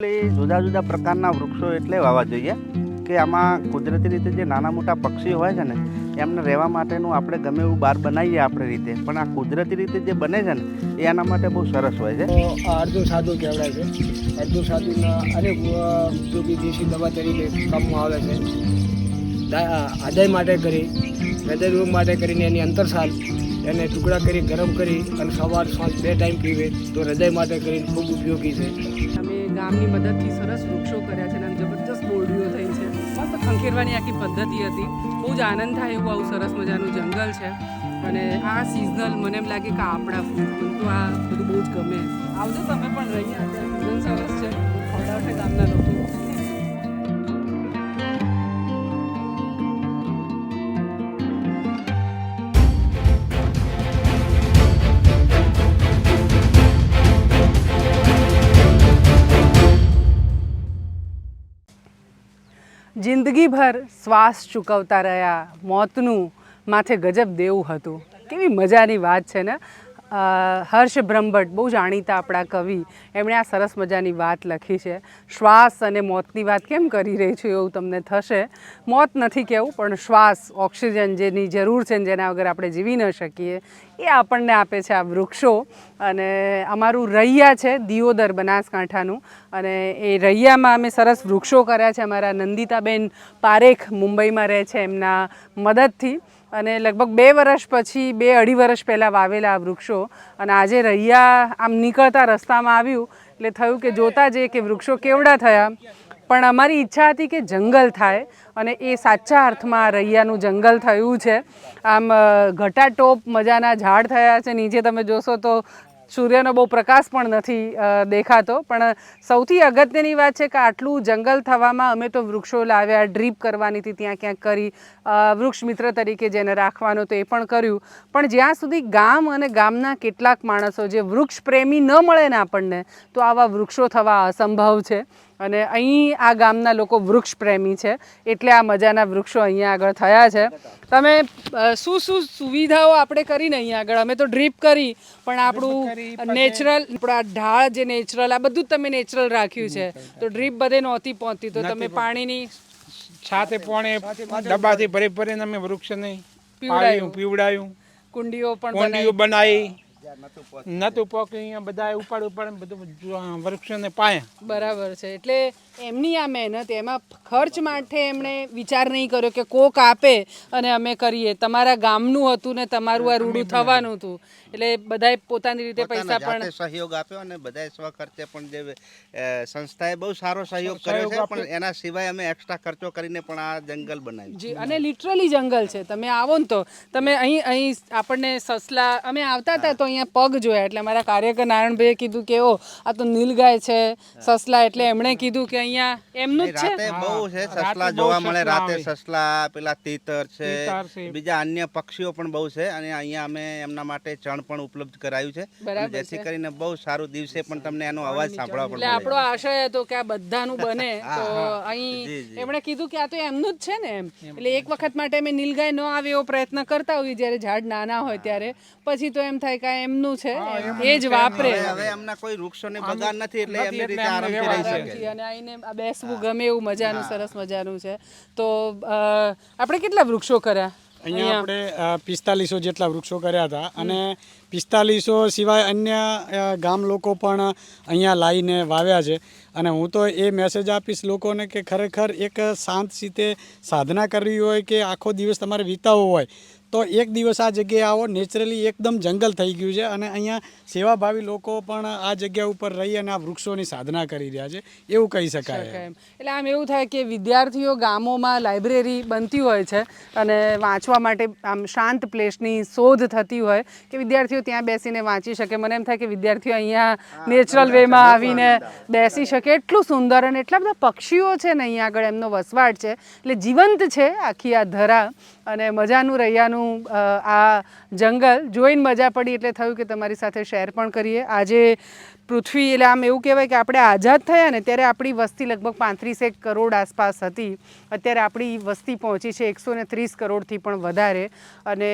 એટલે જુદા જુદા પ્રકારના વૃક્ષો એટલે વાવવા જોઈએ કે આમાં કુદરતી રીતે જે નાના મોટા પક્ષી હોય છે ને એમને રહેવા માટેનું આપણે ગમે એવું બહાર બનાવીએ આપણે રીતે. પણ આ કુદરતી રીતે જે બને છે ને એ એના માટે બહુ સરસ હોય છે. અડધું સાદું કહેવાય છે. અડધું સાદુના અનેક જો બી દેશી દવા તરીકે કામમાં આવે છે. હૃદય માટે કરી હૃદય રોગ માટે કરીને એની અંતરસાલ એને ટુકડા કરી ગરમ કરી અને સવાર સાંજ બે ટાઈમ પીવે તો હૃદય માટે કરીને ખૂબ ઉપયોગી છે. ગામની મદદથી સરસ વૃક્ષો કર્યા છે અને જબરજસ્ત બોરડીઓ થઈ છે. મસ્ત ખંખેરવાની આખી પદ્ધતિ હતી. બહુ જ આનંદ થાય એવું આવું સરસ મજાનું જંગલ છે. અને આ સિઝનલ મને એમ લાગે કે આપણા ફૂડ તો આ બધું બહુ જ ગમે. આવજો તમે પણ રહી ત્યાં સરસ છે. ગામના લોકો જિંદગીભર શ્વાસ ચૂકવતા રહ્યા મોતનું માથે ગજબ દેવું હતું. કેવી મજાની વાત છે ને? હર્ષ બ્રહ્મભટ્ટ, બહુ જાણીતા આપણા કવિ. એમણે આ સરસ મજાની વાત લખી છે. શ્વાસ અને મોતની વાત કેમ કરી રહી છું એવું તમને થશે. મોત નથી કહેવું પણ શ્વાસ, ઓક્સિજન જેની જરૂર છે જેના વગર આપણે જીવી ન શકીએ, એ આપણને આપે છે આ વૃક્ષો. અને અમારું રૈયા છે, દિયોદર બનાસકાંઠાનું. અને એ રૈયામાં અમે સરસ વૃક્ષો કર્યા છે. અમારા નંદિતાબેન પારેખ મુંબઈમાં રહે છે એમના મદદથી. અને લગભગ બે વર્ષ પછી, બે અઢી વર્ષ પહેલાં વાવેલા આ વૃક્ષો અને આજે રૈયા આમ નીકળતા રસ્તામાં આવ્યું, એટલે થયું કે જોતા જઈએ કે વૃક્ષો કેવડા થયા. પણ અમારી ઈચ્છા હતી કે જંગલ થાય અને એ સાચા અર્થમાં રૈયાનું જંગલ થયું છે. આમ ઘટાટોપ મજાના ઝાડ થયા છે. નીચે તમે જોશો તો સૂર્યનો બહુ પ્રકાશ પણ નથી દેખાતો. પણ સૌથી અગત્યની વાત છે કે આટલું જંગલ થવામાં અમે તો વૃક્ષો લાવ્યા, ડ્રીપ કરવાની હતી, ત્યાં ક્યાંક કરી વૃક્ષ મિત્ર તરીકે જેને રાખવાનો તો એ પણ કર્યું. પણ જ્યાં સુધી ગામ અને ગામના કેટલાક માણસો જે વૃક્ષ પ્રેમી ન મળે ને આપણને, તો આવા વૃક્ષો થવા અસંભવ છે. અને અહીં આ ગામના લોકો વૃક્ષ પ્રેમી છે. એટલે આ મજાના વૃક્ષો અહીંયા આગળ થયા છે. તમે શું શું સુવિધાઓ આપણે કરીને અહીંયા આગળ? અમે તો ડ્રીપ કરી પણ આપણું નેચરલ આપણા ઢાળ જે નેચરલ આ બધું જ તમે નેચરલ રાખ્યું છે. તો ડ્રીપ બધે નહોતી પહોંચતી. તો તમે પાણીની છાતે પોણે ડબ્બાથી ભરી ભરીને અમે વૃક્ષને પીવડાયું. પીવડાયું. કુંડીઓ પણ કોંડીઓ બનાવી. બનાવી. નતું પોકી અહીંયા બધા ઉપાડ ઉપાડ બધું વૃક્ષોને પાયા. બરાબર છે. એટલે એમની આ મહેનત એમાં ખર્ચ માટે એમણે વિચાર નહીં કર્યો કે કોક આપે અને અમે કરીએ. તમારા ગામનું હતું ને તમારું આ રૂડું થવાનું હતું. એટલે બધાએ પોતાની રીતે પૈસા પણ સહયોગ આપ્યો અને બધાએ સ્વખર્ચે પણ જે સંસ્થાએ બહુ સારો સહયોગ કર્યો છે પણ એના સિવાય અમે એક્સ્ટ્રા ખર્ચો કરીને પણ આ જંગલ બનાવ્યું જી અને લિટરલી જંગલ છે. તમે આવો ને તો તમે અહીં અહીં આપણને સસલા અમે આવતા હતા તો અહીંયા પગ જોયા. એટલે મારા કાર્યકર નારાયણભાઈએ કીધું કે ઓ આ તો નીલગાય છે. સસલા એટલે એમણે કીધું કે અહીંયા એમનું જ છે? બહુ છે સસલા જોવા મળે રાતે સસલા પેલા તીતર છે બીજા અન્ય પક્ષીઓ પણ બહુ છે અને અહીંયા અમે એમના માટે ચણ પણ ઉપલબ્ધ કરાયું છે. જેથી કરીને બહુ સારું દિવસે પણ તમને એનો અવાજ સાંભળવા પડે આપણો આશય હતો કે આ બધાનું બને તો અહીં એમણે કીધું કે આ તો એમનું જ છે ને એમ. એટલે એક વખત માટે અમે નીલગાય ન આવે એવો પ્રયત્ન કરતા હોઈએ જ્યારે ઝાડ નાના હોય ત્યારે. પછી તો એમ થાય કે એમનું છે. એ જ વાપરે. હવે એમના કોઈ વૃક્ષોને બગાડ નથી એટલે એમની રીતે આરામથી રહી શકે. અને આઈને બેસવું ગમે એવું મજાનું સરસ મજાનું છે. તો આપણે કેટલા વૃક્ષો કર્યા? અહીંયા આપણે પિસ્તાલીસો જેટલા વૃક્ષો કર્યા હતા. અને પિસ્તાલીસો સિવાય અન્ય ગામ લોકો પણ અહીંયા લાવીને વાવ્યા છે. અને હું તો એ મેસેજ આપીશ લોકોને કે ખરેખર એક શાંત રીતે સાધના કરવી હોય કે આખો દિવસ તમારે વિતાવવો હોય તો એક દિવસ આ જગ્યાએ આવો નેચરલી એકદમ જંગલ થઈ ગયું છે અને અહીંયા સેવાભાવી લોકો પણ આ જગ્યા ઉપર રહી અને આ વૃક્ષોની સાધના કરી રહ્યા છે. એવું કહી શકાય. એટલે આમ એવું થાય કે વિદ્યાર્થીઓ ગામોમાં લાઇબ્રેરી બનતી હોય છે અને વાંચવા માટે આમ શાંત પ્લેસની શોધ થતી હોય કે વિદ્યાર્થીઓ ત્યાં બેસીને વાંચી શકે. મને એમ થાય કે વિદ્યાર્થીઓ અહીંયા નેચરલ વેમાં આવીને બેસી શકે. એટલું સુંદર અને એટલા બધા પક્ષીઓ છે ને અહીંયા આગળ એમનો વસવાટ છે. એટલે જીવંત છે આખી આ ધરા અને મજાનું રૈયાનું અ, આ જંગલ જોઈને મજા પડી એટલે થયું કે તમારી સાથે શેર પણ કરીએ. આજે પૃથ્વી એટલે આમ એવું કહેવાય કે આપણે આઝાદ થયા ને ત્યારે આપણી વસ્તી લગભગ પાંત્રીસેક કરોડ આસપાસ હતી. અત્યારે આપણી વસ્તી પહોંચી છે એકસો ને ત્રીસ કરોડથી પણ વધારે. અને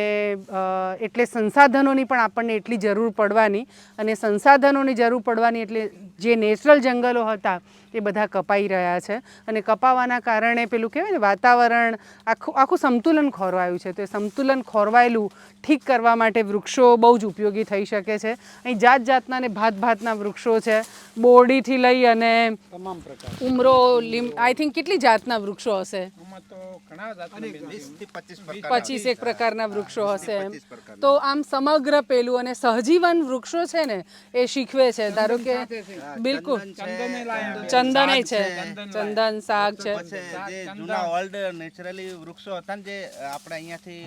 એટલે સંસાધનોની પણ આપણને એટલી જરૂર પડવાની. અને સંસાધનોની જરૂર પડવાની એટલે જે નેચરલ જંગલો હતા એ બધા કપાઈ રહ્યા છે. અને કપાવાના કારણે પેલું કહેવાય ને વાતાવરણ આખું આખું સંતુલન ખોરવાયું છે. તો એ સંતુલન ખોરવાયેલું ઠીક કરવા માટે વૃક્ષો બહુ જ ઉપયોગી થઈ શકે છે. અહીં જાત જાતના ને ભાત ભાતના વૃક્ષો છે. બોરડીથી લઈ અને તમામ ઉમરો લીમ આઈ થિંક કેટલી જાતના વૃક્ષો હશે? તો ઘણા પચીસ એક પ્રકારના વૃક્ષો હશે એમ. તો આમ સમગ્ર પેલું અને સહજીવન વૃક્ષો છે ને એ શીખવે છે. ધારો કે બિલકુલ. ચંદન છે ચંદન શાક છે. જે જૂના ઓલ્ડ નેચરલી વૃક્ષો હતા ને જે આપણે અહીંયાથી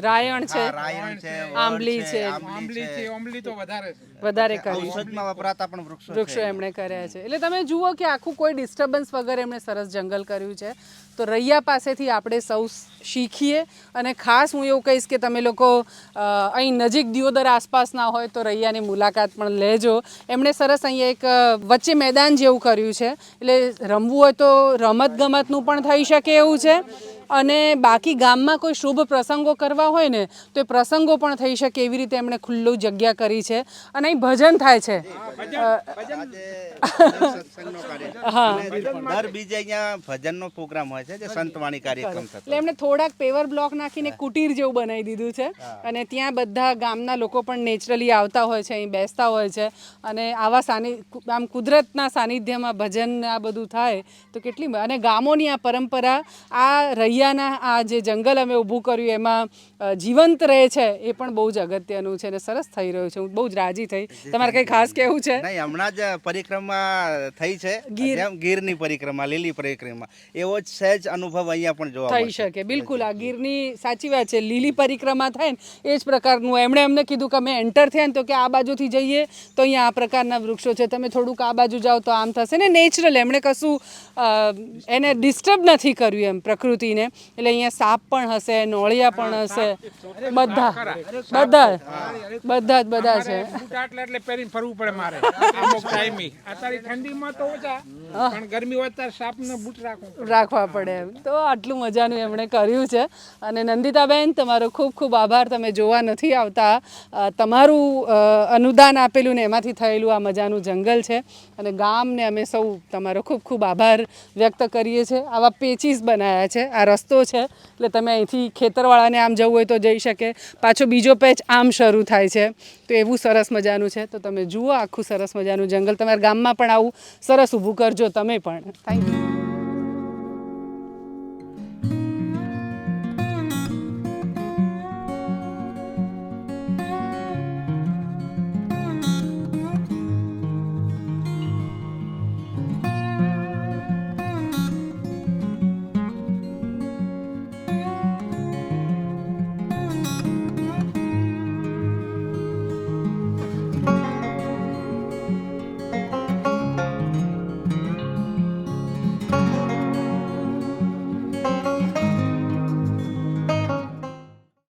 રાયણ છે. રાયણ છે આંબલી છે. આંબલી છે. છે આંબલી તો વધારે છે. વધારે કર્યું ઔષધમાં વપરાતા પણ વૃક્ષો વૃક્ષો એમણે કર્યા છે. એટલે તમે જુઓ કે આખું કોઈ ડિસ્ટર્બન્સ વગર એમણે સરસ જંગલ કર્યું છે. તો રૈયા પાસેથી આપણે સૌ શીખીએ અને ખાસ હું એવું કહીશ કે તમે લોકો અહીં નજીક દિયોદર આસપાસના હોય તો રૈયાની મુલાકાત પણ લેજો. એમણે સરસ અહીંયા એક વચ્ચે મેદાન જેવું કર્યું છે. એટલે રમવું હોય તો રમત ગમતનું પણ થઈ શકે એવું છે. અને બાકી ગામમાં કોઈ શુભ પ્રસંગો કરવા હોય ને તો એ પ્રસંગો પણ થઈ શકે એવી રીતે એમણે ખુલ્લું જગ્યા કરી છે. અને અહીં ભજન થાય છે. આજે સત્સંગનો કાર્યક્રમ. અને દર બીજે અહીંયા ભજનનો પ્રોગ્રામ હોય છે જે સંતવાણી કાર્યક્રમ થતો એટલે એમણે થોડાક પેવર બ્લોક નાખીને કુટીર જેવું બનાવી દીધું છે. અને ત્યાં બધા ગામના લોકો પણ નેચરલી આવતા હોય છે અહીં બેસતા હોય છે. અને આવા સાનિ આમ કુદરતના સાનિધ્યમાં ભજન આ બધું થાય તો કેટલી અને ગામોની આ પરંપરા આ રૈયાના આ જે જંગલ અમે ઊભું કર્યું એમાં જીવંત રહે છે એ પણ બહુ જ અગત્યનું છે અને સરસ થઈ રહ્યું છે. હું બહુ જ રાજી થઈ. તમારે કંઈ ખાસ કહેવું છે? નહીં હમણાં જ પરિક્રમા થઈ છે. ગીર. જેમ ગીરની પરિક્રમા લીલી પરિક્રમા. એવો જ સહેજ અનુભવ અહીંયા પણ જોવા થઈ શકે. બિલકુલ આ ગીરની સાચી વાત છે. લીલી પરિક્રમા થાય ને એ જ પ્રકારનું. એમણે અમને કીધું કે અમે એન્ટર થયા ને તો કે આ બાજુથી જઈએ તો અહીંયા આ પ્રકારના વૃક્ષો છે. તમે થોડુંક આ બાજુ જાઓ તો આમ થશે ને. નેચરલ એમણે કશું એને ડિસ્ટર્બ નથી કર્યું એમ પ્રકૃતિને. એટલે અહીંયા સાપ પણ હશે નોળિયા પણ હશે. બધા બધા બધા જ બધા છે. એટલે પહેરીને ફરવું પડે મારે અમુક ટાઈમે. અત્યારે ઠંડીમાં તો ઓછા પણ ગરમી હોય ત્યારે સાપને બૂટ રાખવું રાખવા પડે એમ. તો આટલું મજાનું એમણે કર્યું છે. અને નંદિતાબેન તમારો ખૂબ ખૂબ આભાર. તમે જોવા નથી આવતા. તમારું અનુદાન આપેલું ને એમાંથી થયેલું આ મજાનું જંગલ છે. અને ગામને અમે સૌ તમારો ખૂબ ખૂબ આભાર વ્યક્ત કરીએ છીએ. આવા પેચીસ બનાવ્યા છે આ રસ્તો છે, એટલે તમે અહીંથી ખેતરવાળાને આમ જવું હોય તો જઈ શકે. પાછો બીજો પેચ આમ શરૂ થાય છે. તો એવું સરસ મજાનું છે. તો તમે જુઓ, આખું સરસ મજાનું જંગલ. તમારા ગામમાં પણ આવું સરસ ઊભું કરજો તમે પણ. Thank you